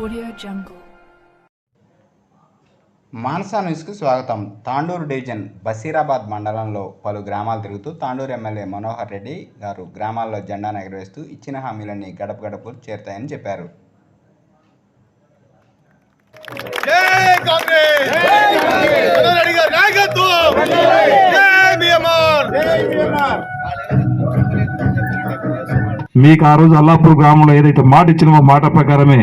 Audio Jungle. Manasa న్యూస్కు స్వాగతం. Tandur division బసీరాబాద్ మండలంలో పలు గ్రామాలు తిరుగుతూ తాండూరు ఎమ్మెల్యే మనోహర్ రెడ్డి గారు గ్రామాల్లో జెండాను ఎగరవేస్తూ ఇచ్చిన హామీలన్నీ గడప గడపు చేరుతాయని చెప్పారు. మీకు ఆ రోజు అల్లాపూర్ గ్రామంలో ఏదైతే మాట ఇచ్చినమో మాట ప్రకారమే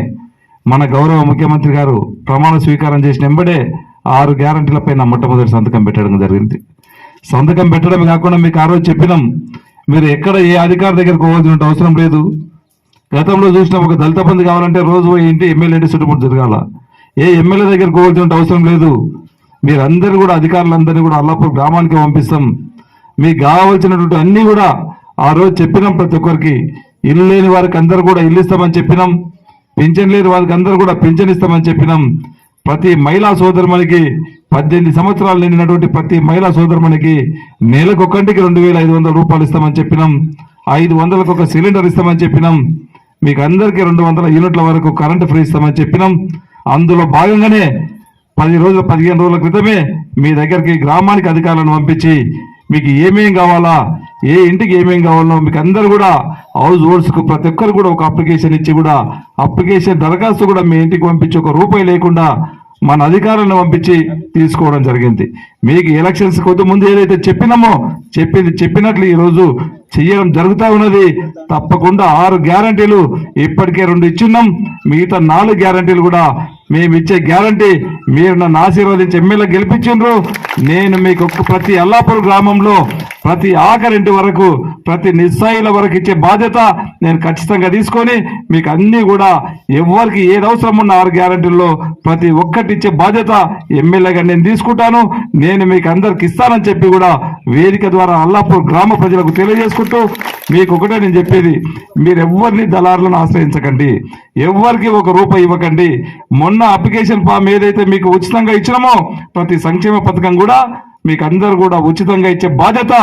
మన గౌరవ ముఖ్యమంత్రి గారు ప్రమాణ స్వీకారం చేసిన వెంబడే ఆరు గ్యారంటీల పైన మొట్టమొదటి సంతకం పెట్టడం జరిగింది. సంతకం పెట్టడమే కాకుండా మీకు ఆ రోజు చెప్పినాం మీరు ఎక్కడ ఏ అధికారి దగ్గరకు పోవాల్సిన అవసరం లేదు. గతంలో చూసిన ఒక దళిత బంధు కావాలంటే రోజు పోయి ఇంటి ఎమ్మెల్యే చుట్టుముట్టు జరగాల. ఏ ఎమ్మెల్యే దగ్గరకు పోవాల్సిన అవసరం లేదు. మీరందరూ కూడా అధికారులందరినీ కూడా అల్లాపూర్ గ్రామానికి పంపిస్తాం. మీకు కావాల్సినటువంటి అన్నీ కూడా ఆ రోజు చెప్పినాం ప్రతి ఒక్కరికి. ఇల్లు లేని వారికి అందరూ కూడా ఇల్లు ఇస్తామని చెప్పినాం. పింఛన్ లేదు వారికి అందరూ కూడా పింఛన్ ఇస్తామని చెప్పినాం. ప్రతి మహిళా సోదరుమణికి పద్దెనిమిది సంవత్సరాలు నిండినటువంటి ప్రతి మహిళా సోదరుమణికి నెలకొకంటికి రెండు వేల ఐదు వందల రూపాయలు ఇస్తామని చెప్పినాం. ఐదు వందలకు ఒక సిలిండర్ ఇస్తామని చెప్పినాం. మీకు అందరికీ రెండు వందల యూనిట్ల వరకు కరెంటు ఫ్రీ ఇస్తామని చెప్పినాం. అందులో భాగంగానే పది రోజుల పదిహేను రోజుల క్రితమే మీ దగ్గరికి గ్రామానికి అధికారులను పంపించి మీకు ఏమేం కావాలా? ఏ ఇంటికి ఏమేం కావాలో మీకు అందరు కూడా హౌస్ హోల్డ్స్ ప్రతి ఒక్కరు కూడా ఒక అప్లికేషన్ ఇచ్చి కూడా అప్లికేషన్ దరఖాస్తు కూడా మీ ఇంటికి పంపించి ఒక రూపాయి లేకుండా మన అధికారులను పంపించి తీసుకోవడం జరిగింది. మీకు ఎలక్షన్స్ కొద్ది ముందు ఏదైతే చెప్పినామో చెప్పింది చెప్పినట్లు ఈరోజు చేయడం చెయ్యడం ఉన్నది. తప్పకుండా ఆరు గ్యారంటీలు ఇప్పటికే రెండు ఇచ్చున్నాం. మిగతా నాలుగు గ్యారంటీలు కూడా మేము ఇచ్చే గ్యారంటీ మీరు నన్ను ఆశీర్వదించి ఎమ్మెల్యే గెలిపించిండ్రు. నేను మీకు ప్రతి అల్లాపూర్ గ్రామంలో ప్రతి ఆఖరింటి వరకు ప్రతి నిస్సాయిల వరకు ఇచ్చే బాధ్యత నేను ఖచ్చితంగా తీసుకొని మీకు అన్ని కూడా ఎవరికి ఏది అవసరం ఉన్న ఆరు గ్యారంటీల్లో ప్రతి ఒక్కటి ఇచ్చే బాధ్యత ఎమ్మెల్యేగా నేను తీసుకుంటాను. నేను మీకు అందరికి ఇస్తానని చెప్పి కూడా వేదిక ద్వారా అల్లాపూర్ గ్రామ ప్రజలకు తెలియజేసుకుంటూ మీకు ఒకటే నేను చెప్పేది. మీరు ఎవరిని దళారులను ఆశ్రయించకండి. ఎవరికి ఒక రూపాయి ఇవ్వకండి. మొన్న అప్లికేషన్ ఫామ్ ఏదైతే మీకు ఉచితంగా ఇచ్చినామో ప్రతి సంక్షేమ పథకం కూడా మీకు అందరు కూడా ఉచితంగా ఇచ్చే బాధ్యత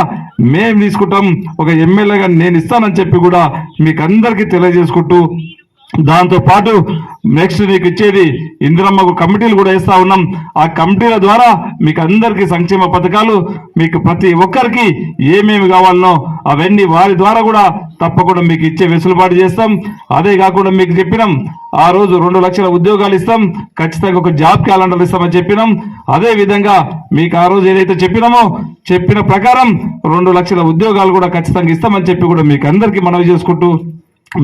మేము తీసుకుంటాం. ఒక ఎమ్మెల్యేగా నేను ఇస్తానని చెప్పి కూడా మీకు అందరికీ తెలియజేసుకుంటూ దాంతో పాటు నెక్స్ట్ మీకు ఇచ్చేది ఇందిరమ్మకు కమిటీలు కూడా వేస్తా ఉన్నాం. ఆ కమిటీల ద్వారా మీకు అందరికీ సంక్షేమ పథకాలు మీకు ప్రతి ఒక్కరికి ఏమేమి కావాలనో అవన్నీ వారి ద్వారా కూడా తప్పకుండా మీకు ఇచ్చే వెసులుబాటు చేస్తాం. అదే కాకుండా మీకు చెప్పినాం ఆ రోజు రెండు లక్షల ఉద్యోగాలు ఇస్తాం. ఖచ్చితంగా ఒక జాబ్ క్యాలెండర్ ఇస్తామని చెప్పినాం. అదే విధంగా మీకు ఆ రోజు ఏదైతే చెప్పినామో చెప్పిన ప్రకారం రెండు లక్షల ఉద్యోగాలు కూడా ఖచ్చితంగా ఇస్తామని చెప్పి కూడా మీకు అందరికీ మనవి చేసుకుంటూ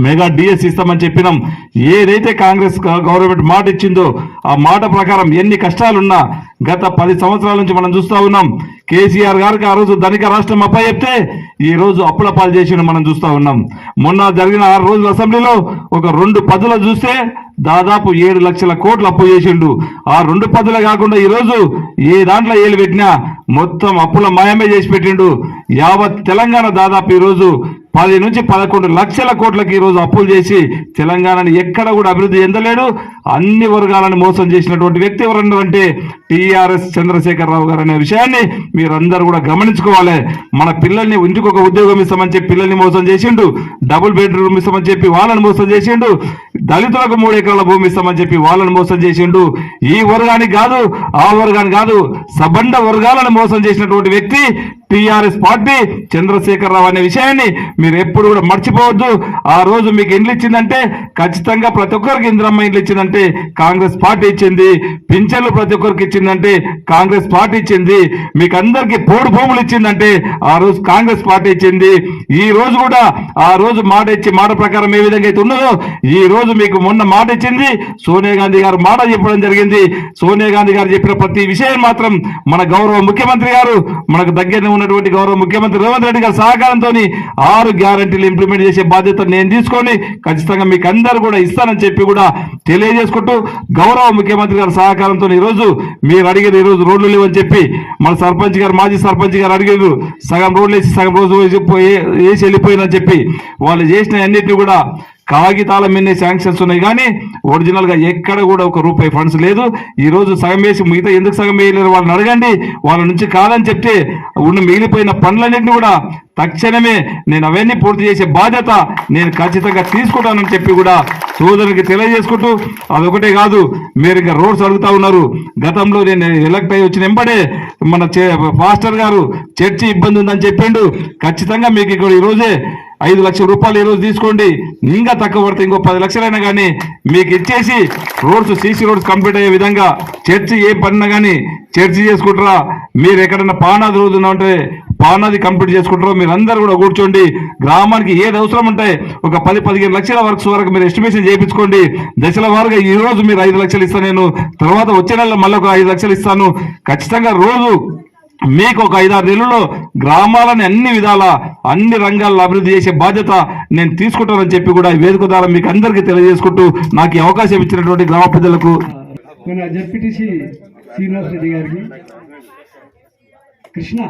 మెగా డిఎస్ ఇస్తామని చెప్పినాం. ఏదైతే కాంగ్రెస్ గవర్నమెంట్ మాట ఇచ్చిందో ఆ మాట ప్రకారం ఎన్ని కష్టాలున్నా గత పది సంవత్సరాల నుంచి మనం చూస్తా ఉన్నాం. కేసీఆర్ గారికి ఆ రోజు ధనిక రాష్ట్రం అప్ప చెప్తే ఈ రోజు అప్పుల పాలు చేసిన మనం చూస్తా ఉన్నాం. మొన్న జరిగిన ఆరు రోజుల అసెంబ్లీలో ఒక రెండు పదులు చూస్తే దాదాపు ఏడు లక్షల కోట్లు అప్పు చేసిండు. ఆ రెండు పదులే కాకుండా ఈరోజు ఏ దాంట్లో ఏలు పెట్టినా మొత్తం అప్పుల మాయమే చేసి పెట్టిండు. యావత్ తెలంగాణ దాదాపు ఈరోజు పది నుంచి పదకొండు లక్షల కోట్లకి ఈరోజు అప్పులు చేసి తెలంగాణని ఎక్కడ కూడా అభివృద్ధి చెందలేడు. అన్ని వర్గాలను మోసం చేసినటువంటి వ్యక్తి ఎవరన్నా అంటే టీఆర్ఎస్ చంద్రశేఖరరావు గారు అనే విషయాన్ని మీరందరూ కూడా గమనించుకోవాలి. మన పిల్లల్ని ఇంటికి ఒక ఉద్యోగం ఇస్తామని చెప్పి పిల్లల్ని మోసం చేసిండు. డబుల్ బెడ్రూమ్ ఇస్తామని చెప్పి వాళ్ళని మోసం చేసిండు. దళితులకు మూడు ఎకరాల భూమి ఇస్తామని చెప్పి వాళ్ళని మోసం చేసిండు. ఈ వర్గానికి కాదు ఆ వర్గానికి కాదు సబండ వర్గాలను మోసం చేసినటువంటి వ్యక్తి టిఆర్ఎస్ పార్టీ చంద్రశేఖరరావు అనే విషయాన్ని మీరు ఎప్పుడు కూడా మర్చిపోవద్దు. ఆ రోజు మీకు ఇండ్లు ఇచ్చిందంటే ఖచ్చితంగా ప్రతి ఒక్కరికి ఇంద్రమ్మ ఇండ్లు ఇచ్చిందంటే కాంగ్రెస్ పార్టీ ఇచ్చింది. పింఛన్లు ప్రతి ఒక్కరికి ఇచ్చిందంటే కాంగ్రెస్ పార్టీ ఇచ్చింది. మీకు అందరికి పోడు భూములు ఇచ్చిందంటే ఆ రోజు కాంగ్రెస్ పార్టీ ఇచ్చింది. ఈ రోజు కూడా ఆ రోజు మాట ఇచ్చి మాట ప్రకారం ఏ విధంగా అయితే ఉన్నదో ఈ రోజు మీకు మొన్న మాట ఇచ్చింది. సోనియా గాంధీ గారు మాట చెప్పడం జరిగింది. సోనియా గాంధీ గారు చెప్పిన ప్రతి విషయం మాత్రం మన గౌరవ ముఖ్యమంత్రి గారు మనకు దగ్గరనే ఉన్నటువంటి గౌరవ ముఖ్యమంత్రి రేవంత్ రెడ్డి గారి సహకారంతో ఆరు గ్యారంటీలు ఇంప్లిమెంట్ చేసే బాధ్యత నేను తీసుకొని ఖచ్చితంగా మీకు అందరూ కూడా ఇస్తానని చెప్పి కూడా తెలియజేసుకుంటూ గౌరవ ముఖ్యమంత్రి గారి సహకారంతో ఈ రోజు మీరు అడిగిన ఈ రోజు రోడ్లు లేవని చెప్పి మన సర్పంచ్ గారు మాజీ సర్పంచ్ గారు అడిగారు. సగం రోడ్లు వేసి సగం రోజు పోయి- వేసి వెళ్ళిపోయినని చెప్పి వాళ్ళు చేసిన అన్నిటిని కూడా కాగితాల మీదనే శాంక్షన్స్ ఉన్నాయి కానీ ఒరిజినల్గా ఎక్కడ కూడా ఒక రూపాయి ఫండ్స్ లేదు. ఈ రోజు సగం వేసి మిగతా ఎందుకు సగం వేయలేరు వాళ్ళని అడగండి. వాళ్ళ నుంచి కాదని చెప్తే ఉన్న మిగిలిపోయిన పనులన్నింటినీ కూడా తక్షణమే నేను అవన్నీ పూర్తి చేసే బాధ్యత నేను ఖచ్చితంగా తీసుకుంటానని చెప్పి కూడా సోదరునికి తెలియజేసుకుంటూ అదొకటే కాదు మీరు ఇంకా రోడ్స్ అడుగుతా ఉన్నారు. గతంలో నేను ఎలక్ట్ అయ్యి వచ్చిన ఎంబడే మన చే- పాస్టర్ గారు చర్చి ఇబ్బంది ఉందని చెప్పిండు. ఖచ్చితంగా మీకు ఇక్కడ ఈ రోజే ఐదు లక్షల రూపాయలు ఈరోజు తీసుకోండి. ఇంకా తక్కువ పడితే ఇంకో పది లక్షలైనా కానీ మీకు ఇచ్చేసి రోడ్స్ సీసీ రోడ్స్ కంప్లీట్ అయ్యే విధంగా చర్చి ఏ పనినా కానీ చర్చి చేసుకుంటారా? మీరు ఎక్కడన్నా పానాది రోజు ఉంటే పానాది కంప్లీట్ చేసుకుంటారో? మీరు అందరూ కూడా కూర్చోండి. గ్రామానికి ఏది అవసరం ఉంటే ఒక పది పదిహేను లక్షల వర్క్స్ వరకు మీరు ఎస్టిమేషన్ చేయించుకోండి. దశల వారుగా ఈ రోజు మీరు ఐదు లక్షలు ఇస్తాను నేను. తర్వాత వచ్చే నెలలో మళ్ళీ ఒక ఐదు లక్షలు ఇస్తాను. ఖచ్చితంగా రోజు మీకు ఒక ఐదారు నెలల్లో గ్రామాలని అన్ని విధాల అన్ని రంగాల్లో అభివృద్ధి చేసే బాధ్యత నేను తీసుకుంటానని చెప్పి కూడా వేదిక ద్వారా మీకు అందరికీ తెలియజేసుకుంటూ నాకు ఈ అవకాశం ఇచ్చినటువంటి గ్రామ ప్రజలకు మన జడ్పీటీసీ శ్రీనివాస్ రెడ్డి గారికి. కృష్ణ.